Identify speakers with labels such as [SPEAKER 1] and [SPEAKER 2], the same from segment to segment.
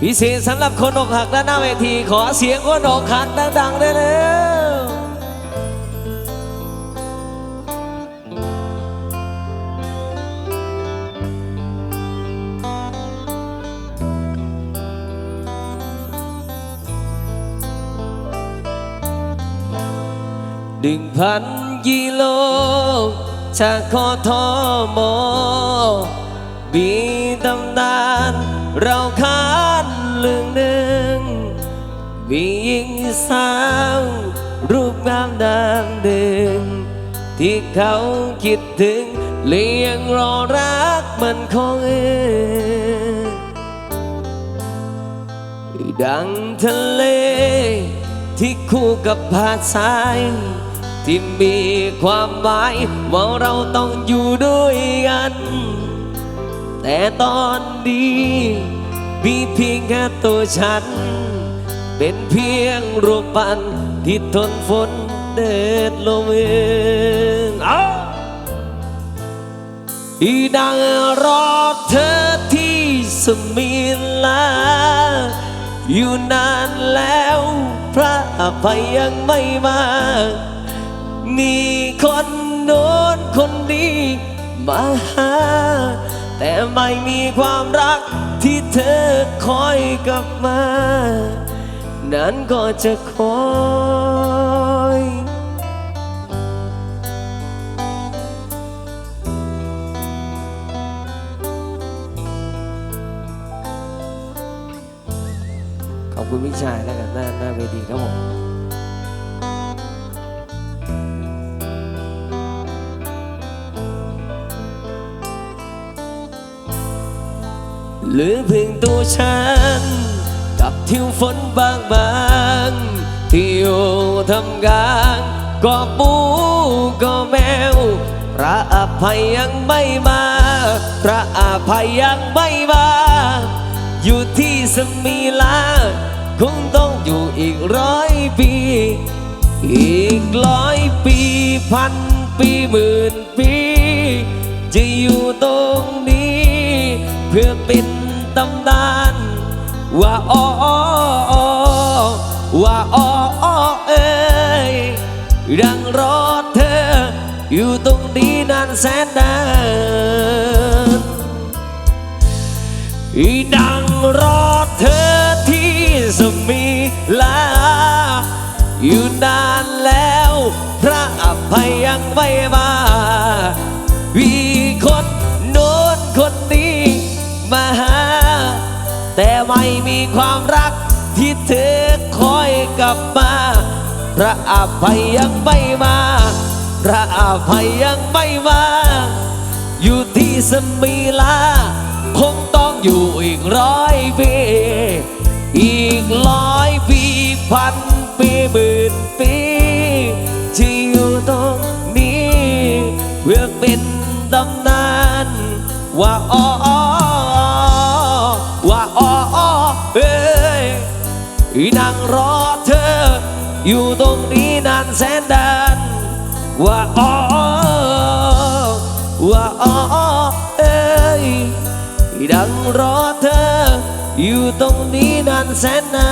[SPEAKER 1] พิเศษสำหรับคนอกหักด้านหน้าเวที ขอเสียงคนอกหักดังๆได้แล้วหนึ่งพันกิโล จากคอทอมอมีตำนานเราคานเรื่องหนึ่ง มีหญิงสาวรูปงามดามเดิงที่เขาคิดถึงเลี้ยงรอรักมันคงเองดังทะเลที่คู่กับหาดทราย ที่มีความหมายว่าเราต้องอยู่ด้วยกัน แต่ตอนนี้มีเพียงแค่ตัวฉัน เป็นเพียงรูปปั้นที่ทนฝนเด็ดลมเองอ้าวอีดังรอเธอที่สมิลาอยู่นานแล้วพระอภัยยังไม่มา มีคนโน้นคนนี้มาหา แต่ไม่มีความรักที่เธอคอยกลับมา นั้นก็จะคอยขอบคุณพี่ชายแล้วกันหน้าหน้าเวทีครับผม หลือเพียงตัวฉัน กับทิวฝนบางบางที่อยู่ทำกลางก็ปูก็แมว พระอภัยยังไม่มา พระอภัยยังไม่มา อยู่ที่สมีลา คงต้องอยู่อีกร้อยปี อีกร้อยปีพันปีหมื่นปี จะอยู่ตรงนี้ เพื่อเป็น ตำนานว่าอ้ออ้ออ้อว่าอ้ออ้เอ้ยดังรอเธอ อยู่ตรงนี้นานแสนนานดังรอเธอที่สมีลา อยู่นานแล้ว พระอภัยยังไม่มา มีความรักที่เธอคอยกลับมาพระอภัยยังไม่มาพระอภัยยังไม่มา อยู่ที่สมีลา คงต้องอยู่อีกร้อยปี อีกร้อยปีพันปีหมื่นปีที่อยู่ตรงนี้เพื่อเป็นตำนานว่าอ้อ นั่งรอเธอ อยู่ตรงนี้นานแสนดานว่าอ้อว่าอ้อเอ้ยดังรอเธอ อยู่ตรงนี้นานแสนนา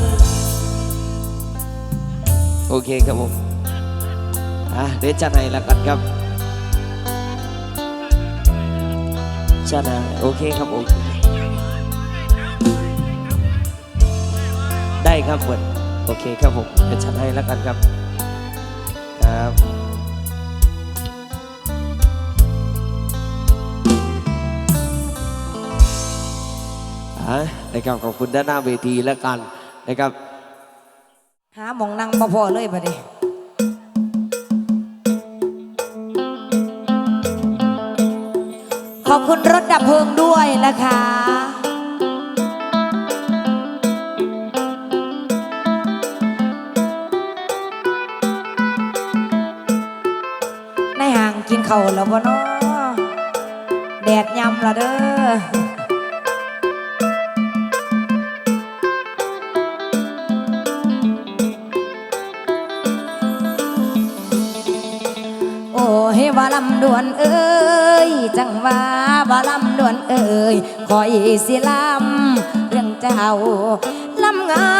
[SPEAKER 1] นโอเคครับผมอะเดี๋ยวจัดให้แล้วกันครับจัดให้โอเคครับโอ ได้ครับผมโอเคครับผมเดี๋ยวจัดให้แล้วกันครับครับอะนะครับขอบคุณด้านหน้าเวทีแล้วกันนะครับ
[SPEAKER 2] หาหมองนั่งบ่พอเลยบัดนี้ขอบคุณรถดับเพลิงด้วยนะคะ ห่างกินข้าแล้วบ่เนาะแดดยำละเด้อโอ้ยว่าลำดวนเอ้ยจังว่าว่าลำดวนเอ้ยคอยสิลำเรื่องเจ้าลำเงา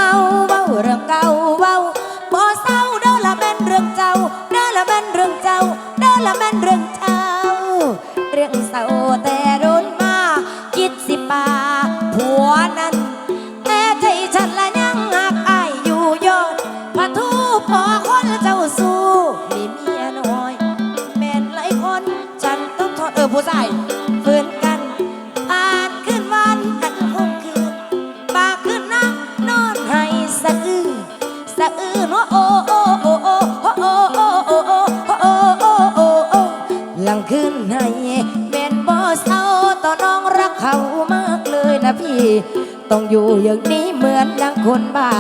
[SPEAKER 2] ต้องอยู่อย่างนี้เหมือนดังคนบ้า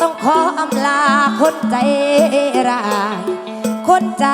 [SPEAKER 2] ต้องขออำลาคนใจร้ายคนใจ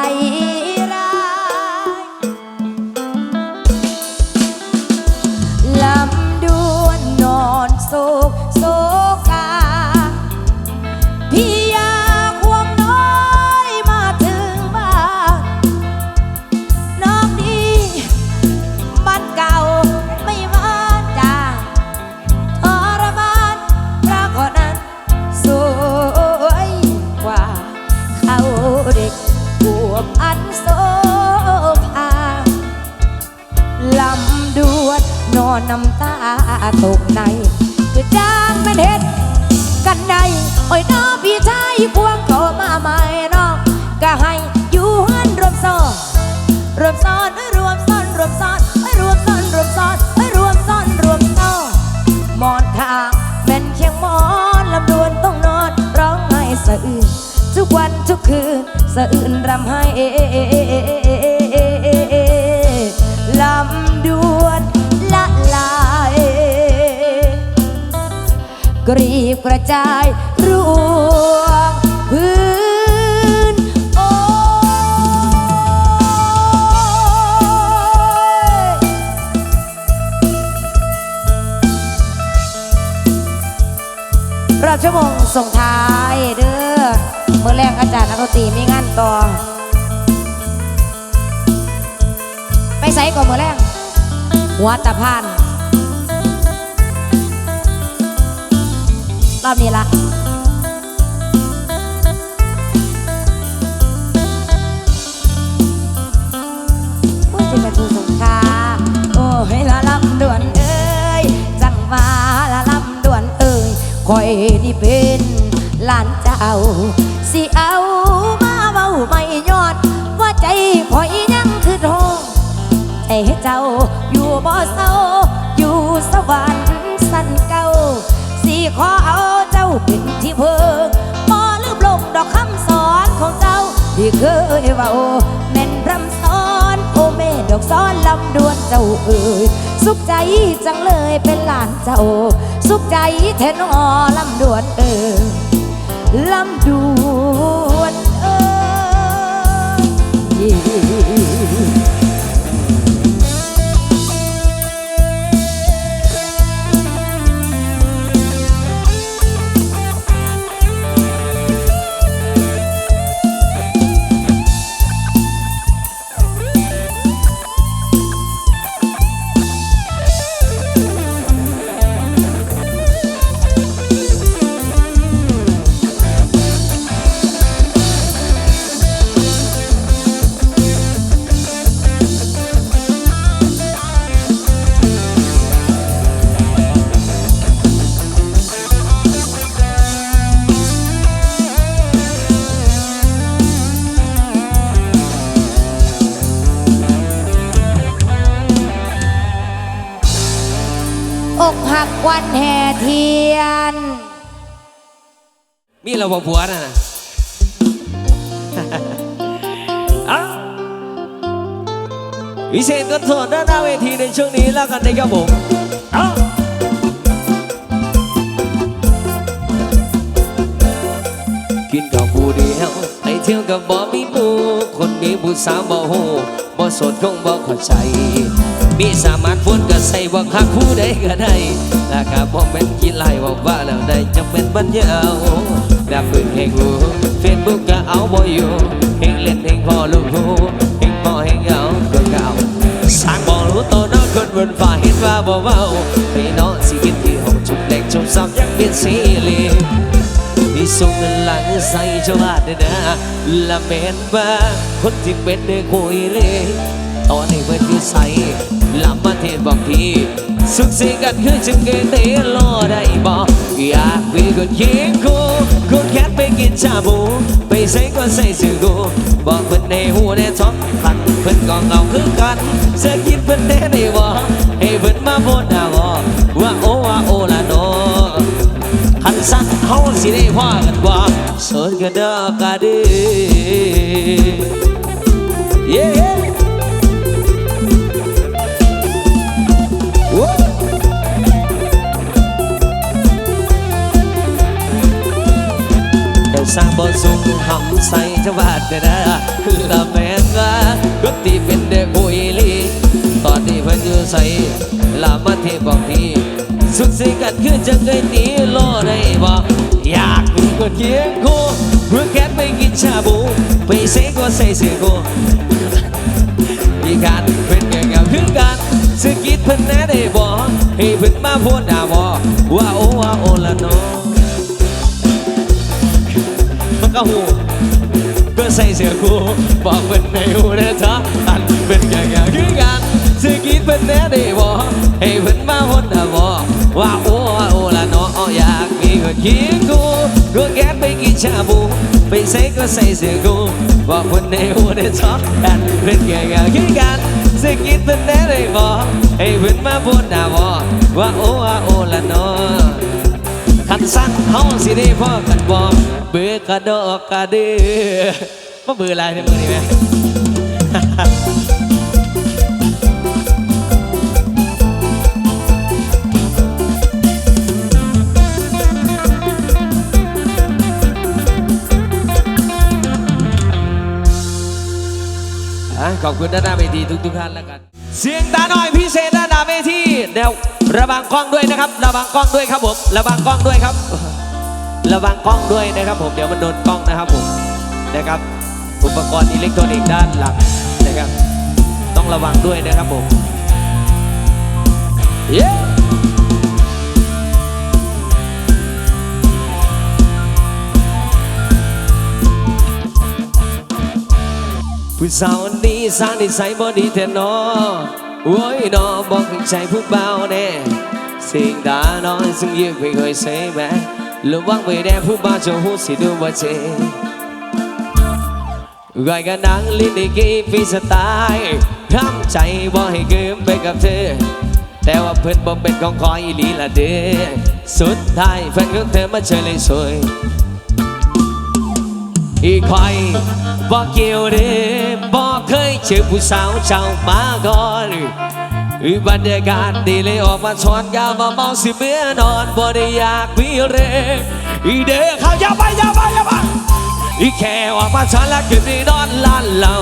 [SPEAKER 2] ลำดวนละลายกรีบกระจายร่วงพื้นโอ้ยรอบชั่วโมงส่งท้ายเด้อเมื่อแรกอาจารย์นักดนตรีมีงานต่อ ใส่ก่อนมือแรกหัวตะพานรอบนี้ละโอ้ยจะเป็นผู้สงคราโอ้ยละลำดวนเอ้ย จังว่าละลำดวนเอ้ยคอยนี่เป็นหลานเจ้า สิเอามาเบาไม่ยอด ว่าใจคอย เจ้า อยู่บ่เศร้า อยู่สวรรค์สันเก่าสิขอเอาเจ้าเป็นที่เพิ่งบ่ลืมลงดอกคำสอนของเจ้า ที่เคยเว่าแม่นพรำสอนโอเมดอกซ้อนลำดวนเจ้าเอ่ยสุขใจจังเลยเป็นหลานเจ้า สุขใจแทนอลำ อกหักวันแห่เทียน
[SPEAKER 1] มีเราบ่ผัวน่ะนะเอ้าวิเศษกันสดด้านหน้าเวทีในช่วงนี้แล้วกันนะครับผมเอ้ากินกับผู้เดียวไปเที่ยวกับบ่มีหมู่คนมีผู้สาวบ่ฮู้บ่โสดคงบ่เข้าใจ มีสามารถพูดก็ใส่ว่าคักผู้ใดก็ได้ถ้ากับบ่แม่นกินไล่ว่าว่าแล้วได้จะเป็นบัญญาแบบฝึกให้รูเฟซบุ๊กก็เอาบ่อยู่เฮงเล่นเฮงพอลูกหูเฮงบ่เฮงเอาก็เก่าสร้างบ่รู้ตัวน้องคนบนฟ้าเห็นว่าบ่เว้าให้น้องสิกินที่ห้องจุดเล็กจุดซ้ำยังเป็นสีเหลี่ยม ส่งเงินหลังใส่เจ้าบ้านเด้อนะละเมนว่าคนที่เป็นเด็กคุยเลยตอนนี้เพิ่นอยู่ใส่ลำมาเทศบอกทีสุขสิกันคือจึงเกเตรอได้บอกอยากมีคนเคียงกูกูแค่ไปกินชาบูไปใส่ก็ใส่สื่อกูบอกเพิ่อนในหูในท้องพันเพิ่อนก็เงาคือกันเสื้อกินเพิ่อนได้ได้บอให้เพิ่อนมาโพดหน้าบอกว่าโอ้ว่าโอละ โนคันสักเฮาสิได้ว่ากันว่าเสิร์กันเด้อกะด้เย้สร้างบ่สูงหำใส่จังหวัดเด้อนะละแม่นว่าก็ตีเป็นเด็กบุยลีตอนนี้เพิ่นอยู่ใส่ลามาเทบอกพี่ สุดสิกันคือจะเคยหนีโลได้บอกอยากมีคนเคียงคู่เพื่อแค่ไปกินชาบู ไปเซ็กก็ใส่เสื้อกูอีการเป็นเกี่ยวกับคือกันสกิดเพิ่นแน่ได้บอกให้เพิ่นมาพูดด่าบอกว่าโอ้ว่าโอละโนมันก็หูก็ใส่เสื้อกูบอกเป็นในหูเด้อจ้าอันเป็นอย่างอย่างคือกันสกิดเป็นแน่ได้บอกให้เพิ่นมาพูดด่าบอก ว่าโอ้โอ้ละเนาะอยากมีคนเคียงกูก็แค่ไปกินชาบูไปใส่ก็ใส่เสื้อกูบอกคนในหูเด้อจ้าอันเป็นอย่งอย่างคือกันสกิดเป็นแน่ได้บอกให้เพิ่นมาพูดด่าบอกว่าโอ้ว่าโอ้ละเนาะคันสั่งเฮาสิได้พ่อกันบ่เบื่อกระดอกกระเดือมาเบื่ออะไรในมือนี้ไหม ขอบคุณด้านหน้าเวทีทุกทุกๆท่านแล้วกัน เสียงตาหน่อยพิเศษด้านหน้าเวทีเดี๋ยวระวังกล้องด้วยนะครับ ระวังกล้องด้วยครับผม ระวังกล้องด้วยครับ ระวังกล้องด้วยนะครับผม เดี๋ยวมันโดนกล้องนะครับผมนะครับ อุปกรณ์อิเล็กทรอนิกส์ด้านหลังนะครับ ต้องระวังด้วยนะครับผม เย้ ผู้สาวนี้สางนิสัยบ่ดีแท้นอโอ้ยนอบอกให้ใจผู้เบาแน่สิ่งดาน้อยซึ่งยืมไปเคยเสยแม่ระวังไปแน่ผู้บ่าจะหูสิดูว่าเจไว้กันนังลิ้นในกีฟีสไตล์ทำใจบ่ให้เกิมไปกับเธอ แต่ว่าเพื่อนบ่เป็นของคอยอีหลีละเด้อสุดท้ายแฟนของเธอมาเฉลยสวย อีกคอยบอกเกี่ยวเด้บอกเคยเจอผู้สาวเจ้ามาก่อนอีบรรยากาศดีเลยออกมาชอนยาวมาเมาสิเมื่อนอนบ่ได้อยากวิเรอีเด้อเขาอย่าไปอย่าไปอย่าไปอีแค่ออกมาชอนแล้วเกือบได้นอนลานเรา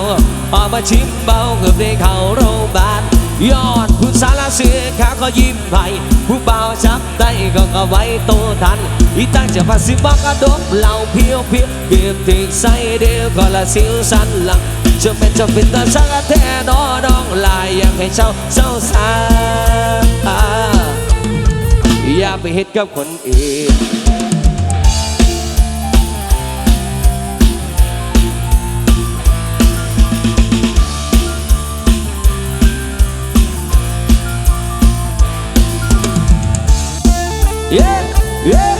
[SPEAKER 1] ออกมาชิมเบาเกือบได้เข้าโรงพยาบาล ยอดผู้สารเสือขาก็ยิ้มให้ผู้เบาจับได้ก็ก็ไว้โตทันอีตั้งจะภาษีบอกกระดกเหล่าเพียวเพียวเก็บติดใส่เดียวก็ละสิวสันหลังจะเป็นจะเป็นตาสักแท้นอน้องลายอยากให้เจ้าเศร้าสาอย่าไปเฮ็ดกับคนอื่น Yeah, yeah.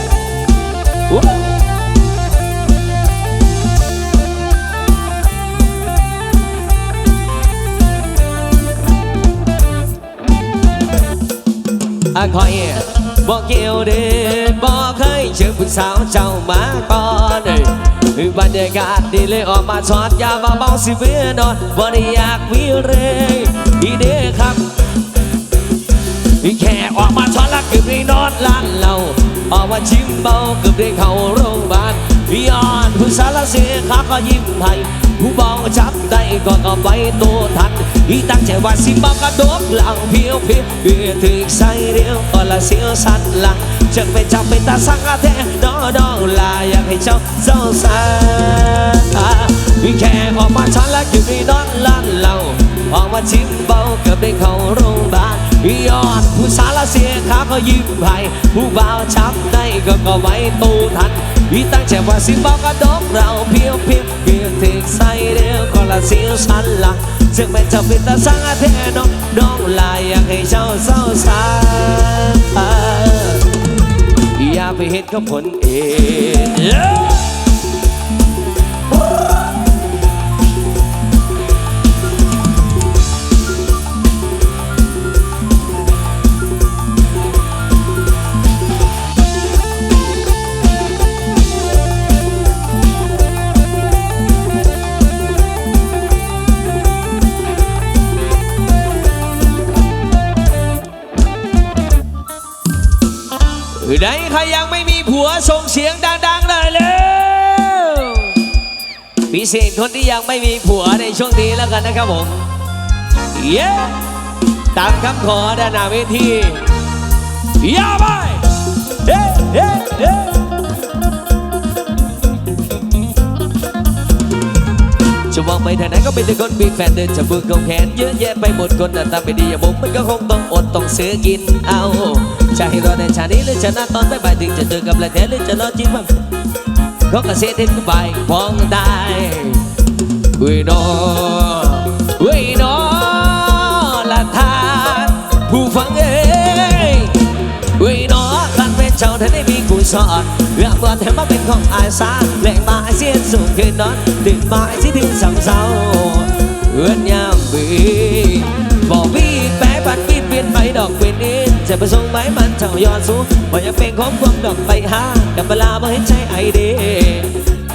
[SPEAKER 1] Whoa. อะคอยบอกเกี่ยวเด้บอกเคยเจอผู้สาวเจ้ามาก่อนเอ้บรรยากาศดีเลยออกมาชอดยามาเมาสิเวียนอนบ่ได้อยากวิเรอีเด้ครับ แค่ออกมาช้อนละเกือบได้นอนล้านเราออกมาชิมเบาเกือบได้เข้าโรงพยาบาลยอดผู้สารเสียขาก็ยิ้มให้ผู้เบาจับได้ก็ก็ไว้ตัวทันอีตั้งใจว่าสิบอกกระดดหลังเพียวเพียวเพื่อถึงใส่เดียวก็ละเสียวสันหลังจะไปจับไปตาสังอาแท้น้อน้อลาอยากให้เจ้าเศร้าสาแค่ออกมาช้อนละเกือบได้นอนล้านเราออกมาชิมเบาเกือบได้เข้าโรงพยาบาล ยอดผู้สารเสียขาก็ยิ้มให้ผู้บ่าวช้ำในก็ก็ไว้ตูทันอีตั้งใจว่าสิบอกกระดกเราเพียวเพียวเพียวถึกใส่เดียวก็ละเสียวสันลังซึ่งไม่จำเป็นต้องสังอาเทน้องน้องลายอยากให้เจ้าเศร้าสาอย่าไปเห็นกับคนเอง ไหนใครยังไม่มีผัวส่งเสียงดังๆเลยเร็วพิเศษคนที่ยังไม่มีผัวในช่วงนี้แล้วกันนะครับผมเย้ตามคำขอด้านหน้าเวทีอย่าไปเฮ้เฮ้เฮ้ มองไปทางไหนก็เป็นแต่คนมีแฟนเดินจับมือเขาแขนเยอะแยะไปหมดคนหน้าตาไม่ดีอย่างผมมันก็คงต้องอดต้องซื้อกินเอาจะให้รอในชาตินี้หรือชนะตอนบ่ายถึงจะเจอกับแลแท้หรือจะรอจิ้มว่าเขาก็เสียเด็นกูไปพองได้อุ้ยน้อง สอนเรื่องว่าเธอมาเป็นของอาสาแรงมาเสียสูงขึ้นนอนตื่นมาสิถึงสำเศร้าเอื้อนยามบีบอกพี่แปะปันพี่เปลี่ยนไปดอกเป็นอินจะประสงไหมมันเจ้ายอดสูงบ่อยากเป็นของความดอกไปหากับเวลาบ่เห็นใจไอเดี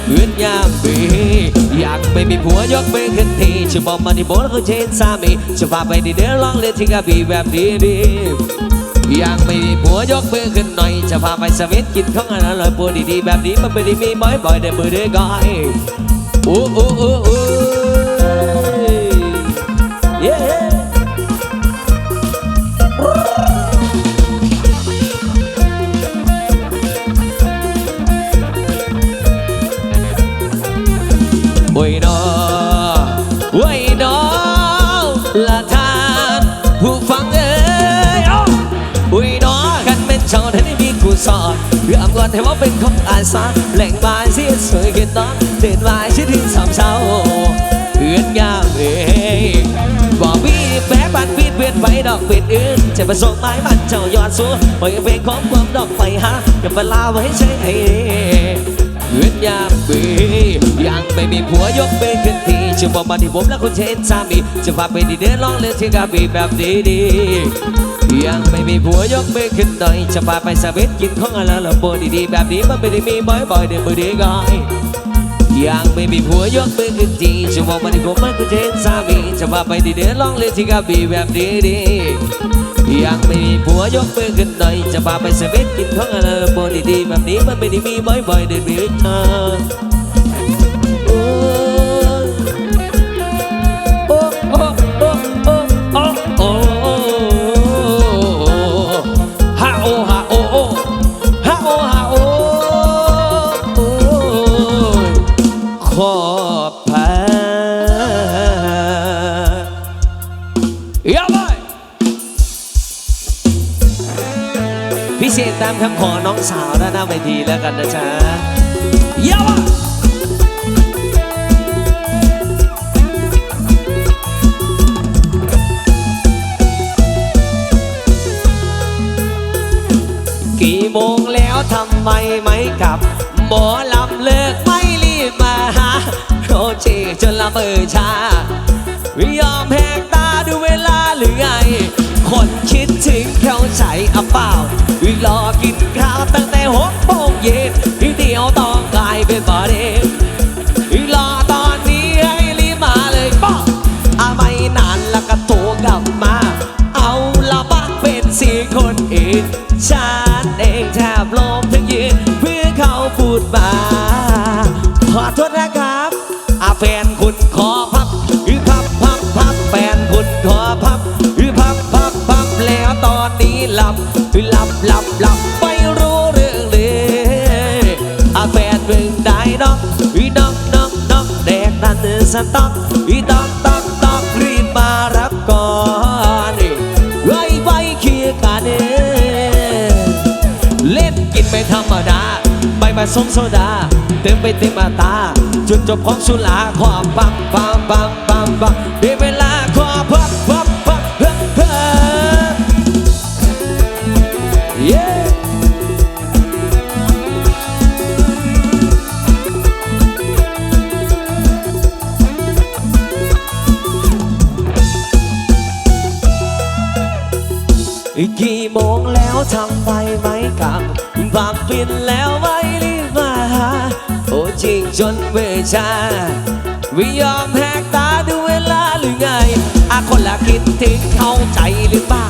[SPEAKER 1] เอื้อนยามบีอยากไม่มีผัวยกมือขึ้นทีจะบอกมาที่โบแล้วก็เชนสามีจะพาไปดีเดินลองเล่นที่กระบี่แบบดีดี ยังไม่มีผัวยกมือขึ้นหน่อย จะพาไปสวิตกินของอร่อยปัวดีๆแบบนี้มันไม่ได้มีบ่อยๆเดี๋ยวมือเด้ก้อยอู้อู้อู้อู้เย้โอ้ยน้อโอ้ยน้อละทา เรื่องก่อนให้ว่าเป็นของอาสาแหล่งมาเสียสวยเกันน้องเดินมาชิดถึงสามเช้าเอื้อนยามเอ้ยบอกพี่แป๊บันพี่เปลี่ยนไปดอกเป็นอื่นจะประสงค์ไม้มันเจ้ายอดสูงไว้เป็นของความดอกไฟหากับเวลาไว้ใช้ให้เอื้อนยามเอ้ยยังไม่มีผัวยกเบนขึ้นทีจะบอกมาที่ผมและคุณเชนสามีจะพาไปดีเดินลองเล่นที่กาบีแบบดีๆ ยังไม่มีผัวยกมือขึ้นหน่อยจะพาไปสวิตกินของอะไรละโบดีๆแบบนี้มันไม่ได้มีบ่อยๆเดี๋ยวมือดีก่อยยังไม่มีผัวยกมือขึ้นจริงจะมองมาที่ผมมันก็เจนสามีจะพาไปดีเดินลองเล่นที่กาบีแบบดีๆยังไม่มีผัวยกมือขึ้นหน่อยจะพาไปสวิตกินของอะไรละโบดีๆแบบนี้มันไม่ได้มีบ่อยๆเดี๋ยวมือก่อย สาวด้านหน้าเวทีแล้วกันนะจ๊ะอย่าไปกี่โมงแล้วทำไมไม่กลับ หมอลำเลิกไม่รีบมาหาโรเจจนละเมอชาไม่ยอมแห อะเปล่ารอกินข้าวตั้งแต่หกโมงเย็นที่เดียวต้องกลายเป็นบอดีรอตอนนี้ให้รีมาเลยป้ออาไม่นานแล้วก็โทรกลับมา เอาละบ้าเป็นสี่คนอีกฉันเองแทบลมทั้งยืนเพื่อเขาพูดมา แบบสงโซดา เติมไปเต็มอัตา จุดจบของสุราความปังปังปังปังปังได้เวลาความพับพับพับพับพับ Yeah อีกกี่โมงแล้วทำไมไหมกับความฟินแล้ว เวชาไม่ยอมแหกตาดูเวลาหรือไงอาคนละคิดถึงเข้าใจหรือเปล่า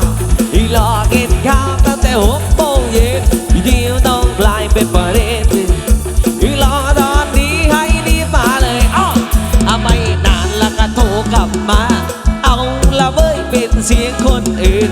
[SPEAKER 1] อีหลอกกินข้าวตั้งแต่หกโมงเย็นเดียวต้องกลายเป็นประเด็นอีรอตอนนี้ให้รีบมาเลยอ้ออะไม่นานแล้วก็โทรกลับมา เอาละเว้ยเป็นเสียงคนอื่น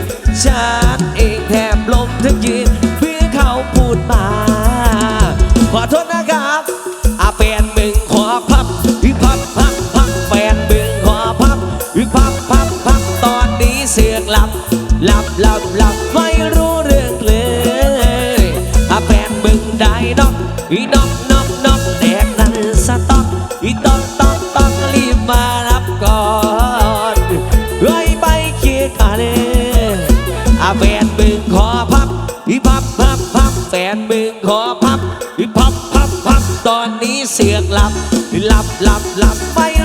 [SPEAKER 1] ลับหลับหลับไป